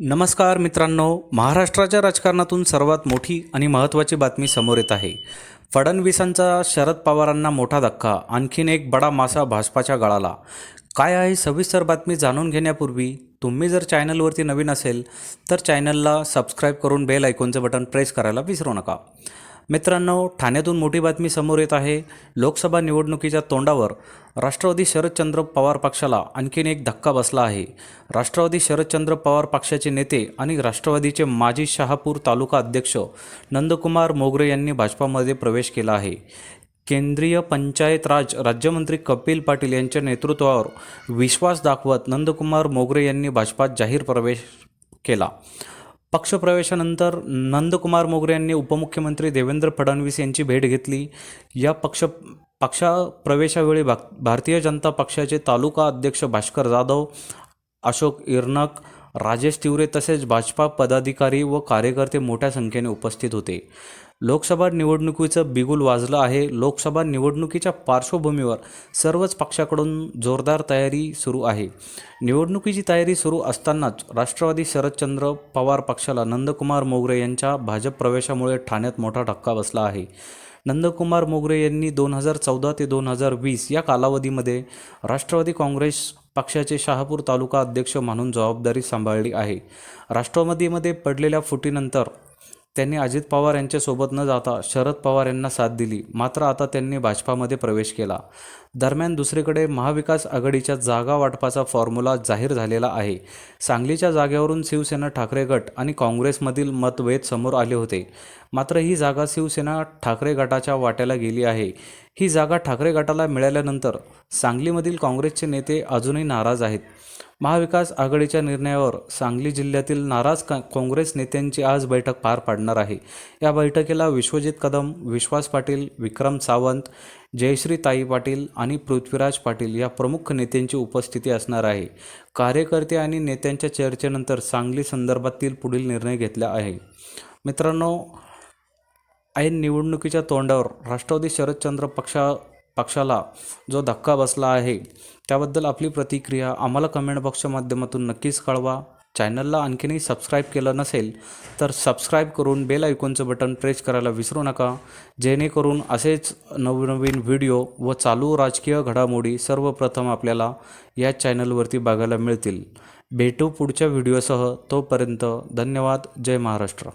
नमस्कार मित्रांनो महाराष्ट्राच्या राजकारणातून सर्वात मोठी आणि महत्त्वाची बातमी समोर येत आहे. फडणवीसांचा शरद पवारांना मोठा धक्का आणखीन एक बडा मासा भाजपाच्या गळाला. काय आहे सविस्तर बातमी जाणून घेण्यापूर्वी तुम्ही जर चॅनलवरती नवीन असेल तर चॅनलला सबस्क्राईब करून बेल ऐकूनचं बटन प्रेस करायला विसरू नका. मित्रांनो ठाण्यातून मोठी बातमी समोर येत आहे. लोकसभा निवडणुकीच्या तोंडावर राष्ट्रवादी शरदचंद्र पवार पक्षाला आणखीन एक धक्का बसला आहे. राष्ट्रवादी शरदचंद्र पवार पक्षाचे नेते आणि राष्ट्रवादीचे माजी शहापूर तालुका अध्यक्ष नंदकुमार मोगरे यांनी भाजपामध्ये प्रवेश केला आहे. केंद्रीय पंचायत राज राज्यमंत्री कपिल पाटील यांच्या नेतृत्वावर विश्वास दाखवत नंदकुमार मोगरे यांनी भाजपात जाहीर प्रवेश केला. पक्षप्रवेशानंतर नंदकुमार मोगरे यांनी उपमुख्यमंत्री देवेंद्र फडणवीस यांची भेट घेतली. या पक्ष पक्षप्रवेशावेळी भा भारतीय जनता पक्षाचे तालुका अध्यक्ष भास्कर जाधव अशोक इर्नक राजेश तिवरे तसेच भाजपा पदाधिकारी व कार्यकर्ते मोठ्या संख्येने उपस्थित होते. लोकसभा निवडणुकीचं बिगुल वाजलं आहे. लोकसभा निवडणुकीच्या पार्श्वभूमीवर सर्वच पक्षाकडून जोरदार तयारी सुरू आहे. निवडणुकीची तयारी सुरू असतानाच राष्ट्रवादी शरदचंद्र पवार पक्षाला नंदकुमार मोगरे यांच्या भाजप प्रवेशामुळे ठाण्यात मोठा धक्का बसला आहे. नंदकुमार मोगरे यांनी दोन हजार चौदा ते दोन हजार वीस या कालावधीमध्ये राष्ट्रवादी काँग्रेस पक्षाचे शहापूर तालुका अध्यक्ष म्हणून जबाबदारी सांभाळली आहे. राष्ट्रवादीमध्ये पडलेल्या फुटीनंतर त्यांनी अजित पवार यांच्यासोबत न जाता शरद पवार यांना साथ दिली. मात्र आता त्यांनी भाजपामध्ये प्रवेश केला. दरम्यान दुसरीकडे महाविकास आघाडीच्या जागा वाटपाचा फॉर्म्युला जाहीर झालेला आहे. सांगलीच्या जागेवरून शिवसेना ठाकरे गट आणि काँग्रेसमधील मतभेद समोर आले होते. मात्र ही जागा शिवसेना ठाकरे गटाच्या वाट्याला गेली आहे. ही जागा ठाकरे गटाला मिळाल्यानंतर सांगलीमधील काँग्रेसचे नेते अजूनही नाराज आहेत. महाविकास आघाडीच्या निर्णयावर सांगली जिल्ह्यातील नाराज का काँग्रेस नेत्यांची आज बैठक पार पाडणार आहे. या बैठकीला विश्वजित कदम विश्वास पाटील विक्रम सावंत जयश्री ताई पाटील आणि पृथ्वीराज पाटील या प्रमुख नेत्यांची उपस्थिती असणार आहे. कार्यकर्ते आणि नेत्यांच्या चर्चेनंतर सांगली संदर्भातील पुढील निर्णय घेतला आहे. मित्रांनो ऐन निवडणुकीच्या तोंडावर राष्ट्रवादी शरदचंद्र पक्षा पक्षाला जो धक्का बसला आहे त्याबद्दल आपली प्रतिक्रिया आम्हाला कमेंट बॉक्सच्या माध्यमातून नक्कीच कळवा. चॅनलला आणखीनही सबस्क्राईब केलं नसेल तर सबस्क्राईब करून बेल आयकॉनचं बटन प्रेस करायला विसरू नका. जेणेकरून असेच नवनवीन व्हिडिओ व चालू राजकीय घडामोडी सर्वप्रथम आपल्याला या चॅनलवरती बघायला मिळतील. भेटू पुढच्या व्हिडिओसह तोपर्यंत धन्यवाद. जय महाराष्ट्र.